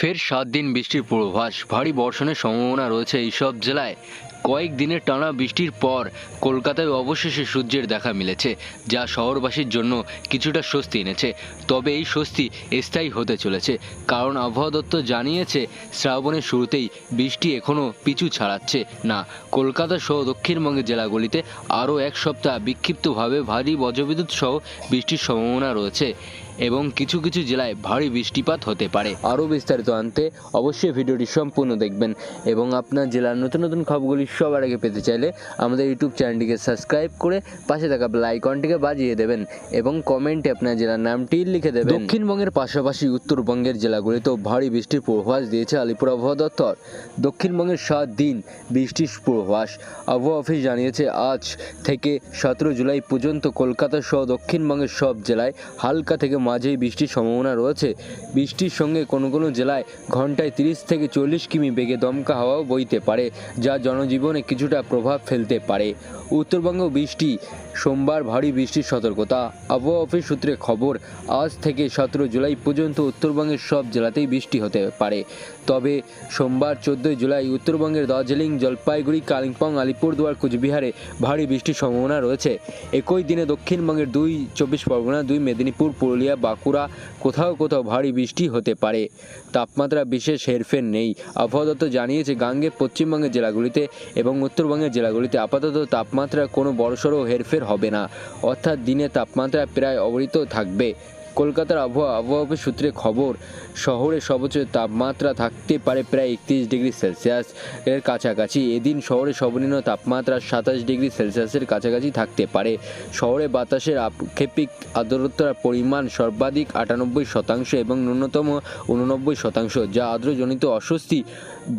ফের সাত দিন বৃষ্টির পূর্বাভাস। ভারী বর্ষণের সম্ভাবনা রয়েছে এইসব জেলায়। কয়েক দিনের টানা বৃষ্টির পর কলকাতায় অবশেষে সূর্যের দেখা মিলেছে, যা শহরবাসীর জন্য কিছুটা স্বস্তি এনেছে। তবে এই স্বস্তি স্থায়ী হতে চলেছে, কারণ আবহাওয়া দপ্তর জানিয়েছে, শ্রাবণের শুরুতেই বৃষ্টি এখনও পিছু ছাড়াচ্ছে না। কলকাতা সহ দক্ষিণবঙ্গের জেলাগুলিতে আরও এক সপ্তাহ বিক্ষিপ্তভাবে ভারী বজ্রবিদ্যুৎ সহ বৃষ্টির সম্ভাবনা রয়েছে। এবং কিছু কিছু জেলায় ভারী বৃষ্টিপাত হতে পারে। আরও বিস্তারিত আনতে অবশ্যই ভিডিওটি সম্পূর্ণ দেখবেন এবং আপনার জেলার নতুন নতুন খবরগুলি সবার আগে পেতে চাইলে আমাদের ইউটিউব চ্যানেলটিকে সাবস্ক্রাইব করে পাশে থাকা আইকনটিকে বাজিয়ে দেবেন এবং কমেন্টে আপনার জেলার নামটি লিখে দেবেন। দক্ষিণবঙ্গের পাশাপাশি উত্তরবঙ্গের জেলাগুলিতেও ভারী বৃষ্টির পূর্বাভাস দিয়েছে আলিপুর আবহাওয়া দপ্তর। দক্ষিণবঙ্গের সাত দিন বৃষ্টির পূর্বাভাস। আবহাওয়া অফিস জানিয়েছে আজ থেকে সতেরো জুলাই পর্যন্ত কলকাতা সহ দক্ষিণবঙ্গের সব জেলায় হালকা থেকে মাঝেই বৃষ্টির সম্ভাবনা রয়েছে। বৃষ্টির সঙ্গে কোনো কোনো জেলায় ঘন্টায় তিরিশ থেকে চল্লিশ কিমি বেগে দমকা হাওয়াও বইতে পারে, যা জনজীবনে কিছুটা প্রভাব ফেলতে পারে। উত্তরবঙ্গ বৃষ্টি সোমবার ভারী বৃষ্টির সতর্কতা। আবহাওয়া অফিস সূত্রে খবর, আজ থেকে সতেরো জুলাই পর্যন্ত উত্তরবঙ্গের সব জেলাতেই বৃষ্টি হতে পারে। তবে সোমবার চোদ্দোই জুলাই উত্তরবঙ্গের দার্জিলিং, জলপাইগুড়ি, কালিম্পং, আলিপুরদুয়ার, কুচবিহারে ভারী বৃষ্টির সম্ভাবনা রয়েছে। একই দিনে দক্ষিণবঙ্গের দুই চব্বিশ পরগনা, দুই মেদিনীপুর, পুরুলিয়া, বাঁকুড়া কোথাও কোথাও ভারী বৃষ্টি হতে পারে। তাপমাত্রা বিশেষ হেরফের নেই। আবহাওয়া দপ্তর জানিয়েছে, গাঙ্গে পশ্চিমবঙ্গের জেলাগুলিতে এবং উত্তরবঙ্গের জেলাগুলিতে আপাতত তাপমাত্রা কোনো বড়সড় হেরফের হবে না। অর্থাৎ দিনে তাপমাত্রা প্রায় অবহিত থাকবে। কলকাতার আবহাওয়া আবহাওয়া অফিস সূত্রে খবর, শহরে সর্বোচ্চ তাপমাত্রা থাকতে পারে প্রায় একত্রিশ ডিগ্রি সেলসিয়াস এর কাছাকাছি। এদিন শহরে সর্বনিম্ন তাপমাত্রা সাতাশ ডিগ্রি সেলসিয়াসের কাছাকাছি থাকতে পারে। শহরে বাতাসের আপেক্ষিক আর্দ্রতার পরিমাণ সর্বাধিক আটানব্বই শতাংশ এবং ন্যূনতম উননব্বই শতাংশ, যা আর্দ্রজনিত অস্বস্তি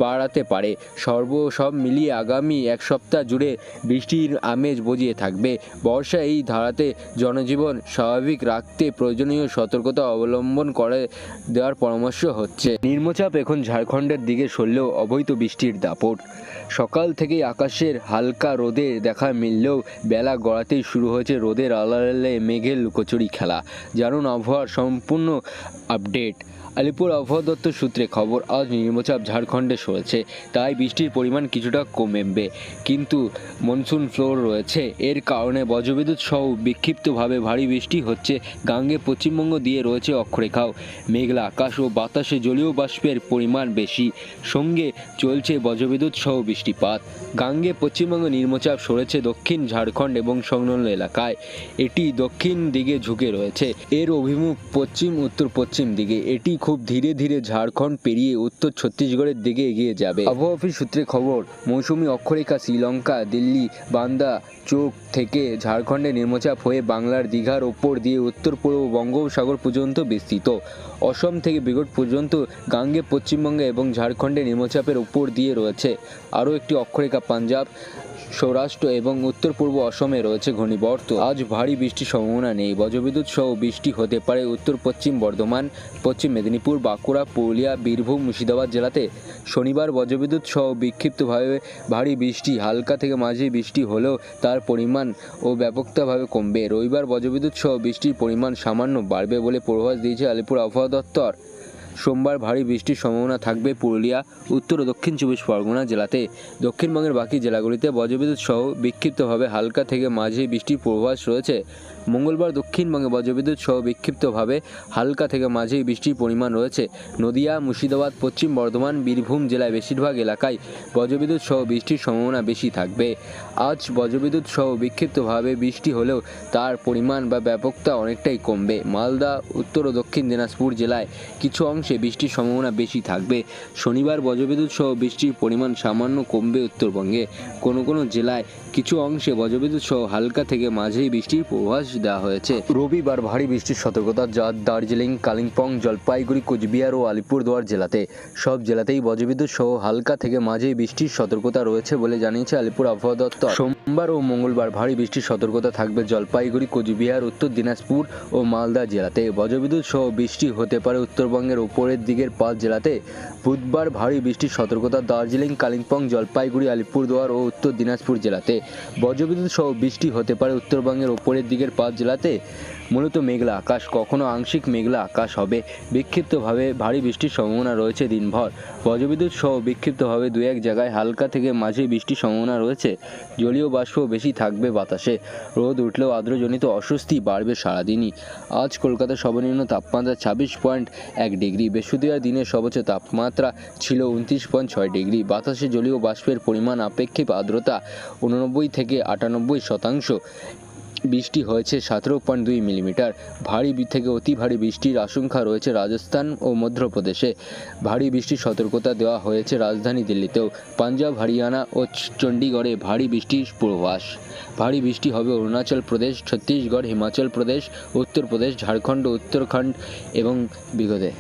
বাড়াতে পারে। সর্ব সব মিলিয়ে আগামী এক সপ্তাহ জুড়ে বৃষ্টির আমেজ বজিয়ে থাকবে। বর্ষা এই ধারাতে জনজীবন স্বাভাবিক রাখতে প্রয়োজনীয় সতর্কতা অবলম্বন করে দেওয়ার পরামর্শ হচ্ছে। নিম্নচাপ এখন ঝাড়খণ্ডের দিকে সরলেও অবৈধ বৃষ্টির দাপট। সকাল থেকে আকাশের হালকা রোদে দেখা মিললেও বেলা গড়াতেই শুরু হয়েছে রোদের আলালে মেঘের লুকোচুরি খেলা। জানুন আবহাওয়ার সম্পূর্ণ আপডেট। আলিপুর আবহাওয়া দপ্তর সূত্রে খবর, আজ নিম্নচাপ ঝাড়খণ্ডে সরেছে। তাই বৃষ্টির পরিমাণ কিছুটা কমেবে। কিন্তু মনসুন ফ্লোর রয়েছে। এর কারণে বজ্রবিদ্যুৎ সহ বিক্ষিপ্তভাবে ভারী বৃষ্টি হচ্ছে। গাঙ্গে পশ্চিমবঙ্গ দিয়ে রয়েছে অক্ষরেখাও। মেঘলা আকাশ ও বাতাসে জলীয় বাষ্পের পরিমাণ বেশি। সঙ্গে চলছে বজ্রবিদ্যুৎ সহ বৃষ্টিপাত। গাঙ্গে পশ্চিমবঙ্গ নিম্নচাপ সরেছে দক্ষিণ ঝাড়খণ্ড এবং সংলগ্ন এলাকায়। এটি দক্ষিণ দিকে ঝুঁকে রয়েছে। এর অভিমুখ পশ্চিম উত্তর পশ্চিম দিকে। এটি খুব ধীরে ধীরে ঝাড়খণ্ড পেরিয়ে উত্তর ছত্তিশগড়ের দিকে এগিয়ে যাবে। আবহাওয়া অফিস সূত্রে খবর, মৌসুমি অক্ষরেখা শ্রীলঙ্কা, দিল্লি, বান্দা চোখ থেকে ঝাড়খণ্ডে নিম্নচাপ হয়ে বাংলার দীঘার ওপর দিয়ে উত্তর পূর্ব বঙ্গোপসাগর পর্যন্ত বিস্তৃত। অসম থেকে বিগট পর্যন্ত গাঙ্গে, পশ্চিমবঙ্গে এবং ঝাড়খণ্ডে নিম্নচাপের উপর দিয়ে রয়েছে। আরও একটি অক্ষরেখা পাঞ্জাব সৌরাষ্ট্র এবং উত্তর পূর্ব অসমে রয়েছে ঘূর্ণিবর্ত আজ ভারী বৃষ্টির সম্ভাবনা নেই। বজ্রবিদ্যুৎ সহ বৃষ্টি হতে পারে উত্তর পশ্চিম বর্ধমান, পশ্চিম মেদিনীপুর, বাঁকুড়া, পুরুলিয়া, বীরভূম, মুর্শিদাবাদ জেলাতে। শনিবার বজ্রবিদ্যুৎ সহ বিক্ষিপ্তভাবে ভারী বৃষ্টি, হালকা থেকে মাঝে বৃষ্টি হলেও তার পরিমাণ ও ব্যাপকতাভাবে কমবে। রবিবার বজ্রবিদ্যুৎ সহ বৃষ্টির পরিমাণ সামান্য বাড়বে বলে পূর্বাভাস দিয়েছে আলিপুর আবহাওয়া দপ্তর। সোমবার ভারী বৃষ্টির সম্ভাবনা থাকবে পুরুলিয়া, উত্তর ও দক্ষিণ চব্বিশ পরগনা জেলাতে। দক্ষিণবঙ্গের বাকি জেলাগুলিতে বজ্রবিদ্যুৎ সহ বিক্ষিপ্তভাবে হালকা থেকে মাঝে বৃষ্টির পূর্বাভাস রয়েছে। মঙ্গলবার দক্ষিণবঙ্গে বজ্রবিদ্যুৎ সহ বিক্ষিপ্তভাবে হালকা থেকে মাঝেই বৃষ্টির পরিমাণ রয়েছে। নদিয়া, মুর্শিদাবাদ, পশ্চিম বর্ধমান, বীরভূম জেলায় বেশিরভাগ এলাকায় বজ্রবিদ্যুৎ সহ বৃষ্টির সম্ভাবনা বেশি থাকবে। আজ বজ্রবিদ্যুৎ সহ বিক্ষিপ্তভাবে বৃষ্টি হলেও তার পরিমাণ বা ব্যাপকতা অনেকটাই কমবে। মালদা, উত্তর ও দক্ষিণ দিনাজপুর জেলায় কিছু অংশে বৃষ্টির সম্ভাবনা বেশি থাকবে। শনিবার বজ্রবিদ্যুৎ সহ বৃষ্টির পরিমাণ সামান্য কমবে উত্তরবঙ্গে। কোনো কোনো জেলায় কিছু অংশে বজ্রবিদ্যুৎ সহ হালকা থেকে মাঝেই বৃষ্টির পূর্বাভাস দেওয়া হয়েছে। রবিবার ভারী বৃষ্টির সতর্কতা যা দার্জিলিং, কালিম্পং, জলপাইগুড়ি, কোচবিহার ও আলিপুরদুয়ার জেলাতে। সব জেলাতেই বজ্রবিদ্যুৎ সহ হালকা থেকে মাঝেই বৃষ্টির সতর্কতা রয়েছে বলে জানিয়েছে আলিপুর আবহাওয়া দপ্তর। সোমবার ও মঙ্গলবার ভারী বৃষ্টির সতর্কতা থাকবে জলপাইগুড়ি, কোচবিহার, উত্তর দিনাজপুর ও মালদা জেলাতে। বজ্রবিদ্যুৎ সহ বৃষ্টি হতে পারে উত্তরবঙ্গের ওপরের দিকের পাঁচ জেলাতে। বুধবার ভারী বৃষ্টির সতর্কতা দার্জিলিং, কালিম্পং, জলপাইগুড়ি, আলিপুরদুয়ার ও উত্তর দিনাজপুর জেলাতে। বজ্রবিদ্যুৎ সহ বৃষ্টি হতে পারে উত্তরবঙ্গের ওপরের দিকের পাঁচ জেলাতে। মূলত মেঘলা আকাশ, কখনো আংশিক মেঘলা আকাশ হবে। বিক্ষিপ্তভাবে ভারী বৃষ্টির সম্ভাবনা রয়েছে দিনভর। বজ্রবিদ্যুৎ সহ বিক্ষিপ্তভাবে দু এক জায়গায় হালকা থেকে মাঝে বৃষ্টির সম্ভাবনা রয়েছে। জলীয় বাষ্প বেশি থাকবে বাতাসে। রোদ উঠলেও আর্দ্রজনিত অস্বস্তি বাড়বে সারাদিনই। আজ কলকাতার সর্বনিম্ন তাপমাত্রা ছাব্বিশ পয়েন্ট এক ডিগ্রি। বৃহস্পতিবার দিনের সর্বোচ্চ তাপমাত্রা ছিল উনত্রিশ পয়েন্ট ছয় ডিগ্রি। বাতাসে জলীয় বাষ্পের পরিমাণ আপেক্ষিক আর্দ্রতা উননব্বই থেকে আটানব্বই শতাংশ। বৃষ্টি হয়েছে সতেরো পয়েন্ট দুই মিলিমিটার। ভারী থেকে অতি ভারী বৃষ্টির আশঙ্কা রয়েছে রাজস্থান ও মধ্যপ্রদেশে। ভারী বৃষ্টির সতর্কতা দেওয়া হয়েছে রাজধানী দিল্লিতেও। পাঞ্জাব, হরিয়ানা ও চণ্ডীগড়ে ভারী বৃষ্টির পূর্বাভাস। ভারী বৃষ্টি হবে অরুণাচল প্রদেশ, ছত্তিশগড়, হিমাচল প্রদেশ, উত্তরপ্রদেশ, ঝাড়খণ্ড, উত্তরাখণ্ড এবং বিগতে